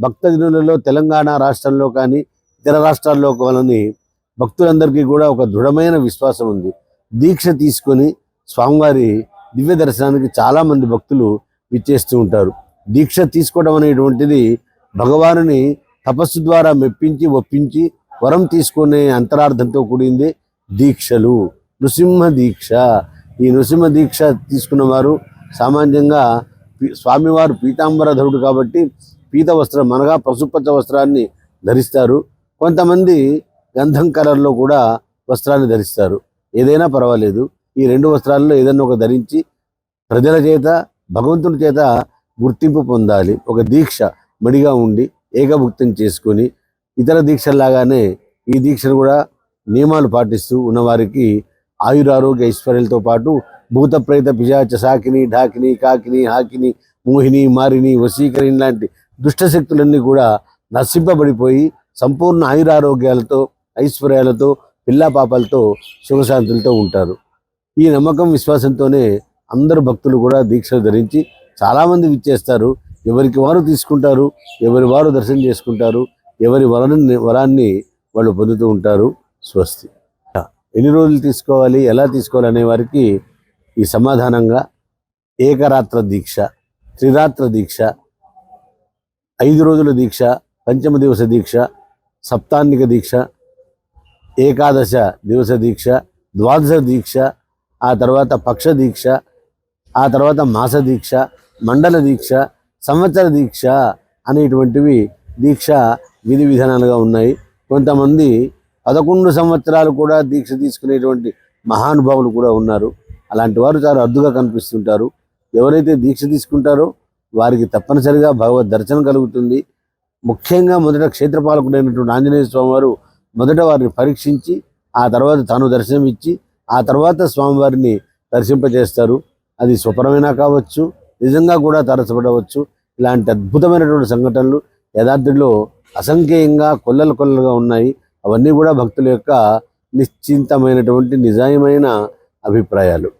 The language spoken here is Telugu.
భక్త దినులలో తెలంగాణ రాష్ట్రంలో కానీ ఇతర రాష్ట్రాల్లో కానీ భక్తులందరికీ కూడా ఒక దృఢమైన విశ్వాసం ఉంది. దీక్ష తీసుకొని స్వామివారి దివ్య దర్శనానికి చాలామంది భక్తులు విచ్చేస్తూ ఉంటారు. దీక్ష తీసుకోవడం అనేటువంటిది భగవానుని తపస్సు ద్వారా మెప్పించి ఒప్పించి వరం తీసుకునే అంతరార్థంతో కూడింది దీక్షలు. నృసింహ దీక్ష. ఈ నృసింహ దీక్ష తీసుకున్నవారు సామాన్యంగా పీ- స్వామివారు పీతాంబరధరుడు కాబట్టి పీత వస్త్రం అనగా పసుపచ్చ వస్త్రాన్ని ధరిస్తారు. కొంతమంది గంధం కలర్లో కూడా వస్త్రాన్ని ధరిస్తారు. ఏదైనా పర్వాలేదు. ఈ రెండు వస్త్రాల్లో ఏదైనా ఒక ధరించి ప్రజల చేత భగవంతుని చేత గుర్తింపు పొందాలి. ఒక దీక్ష మడిగా ఉండి ఏకభుక్తం చేసుకొని ఇతర దీక్షల్లాగానే ఈ దీక్షను కూడా నియమాలు పాటిస్తూ ఉన్నవారికి ఆయురారోగ్య ఐశ్వర్యాలతో పాటు భూత ప్రేత పిశాచ సాకిని ఢాకిని కాకిని హాకిని మోహిని మారిని వశీకరిణి లాంటి దుష్టశక్తులన్నీ కూడా నశింపబడిపోయి సంపూర్ణ ఆయురారోగ్యాలతో ఐశ్వర్యాలతో పిల్లా పాపాలతో సుఖశాంతులతో ఉంటారు. ఈ నమ్మకం విశ్వాసంతోనే అందరు భక్తులు కూడా దీక్షలు ధరించి చాలామంది విచ్చేస్తారు. ఎవరికి వారు తీసుకుంటారు ఎవరి వారు దర్శనం చేసుకుంటారు ఎవరి వరాన్ని వరాన్ని వాళ్ళు పొందుతూ ఉంటారు. స్వస్తి. ఎన్ని రోజులు తీసుకోవాలి ఎలా తీసుకోవాలి అనే వారికి ఈ సమాధానంగా ఏకరాత్ర దీక్ష త్రిరాత్ర దీక్ష ఐదు రోజుల దీక్ష పంచమ దివస దీక్ష సప్తాన్నిక దీక్ష ఏకాదశ దివస దీక్ష ద్వాదశ దీక్ష ఆ తర్వాత పక్ష దీక్ష ఆ తర్వాత మాస దీక్ష మండల దీక్ష సంవత్సర దీక్ష అనేటువంటివి దీక్ష విధి విధానాలుగా ఉన్నాయి. కొంతమంది పదకొండు సంవత్సరాలు కూడా దీక్ష తీసుకునేటువంటి మహానుభావులు కూడా ఉన్నారు. అలాంటి వారు చాలా అద్దుగా కనిపిస్తుంటారు. ఎవరైతే దీక్ష తీసుకుంటారో వారికి తప్పనిసరిగా భగవద్ దర్శనం కలుగుతుంది. ముఖ్యంగా మొదట క్షేత్రపాలకుడైనటువంటి ఆంజనేయ స్వామి వారు మొదట వారిని పరీక్షించి ఆ తర్వాత తాను దర్శనం ఇచ్చి ఆ తర్వాత స్వామివారిని దర్శింపజేస్తారు. అది స్వపరమైనా కావచ్చు నిజంగా కూడా తరచబడవచ్చు ఇలాంటి అద్భుతమైనటువంటి సంఘటనలు యథార్థుల్లో అసంఖ్యేయంగా కొల్లలు కొల్లలుగా ఉన్నాయి. అవన్నీ కూడా భక్తుల యొక్క నిశ్చింతమైనటువంటి నిజాయమైన అభిప్రాయాలు.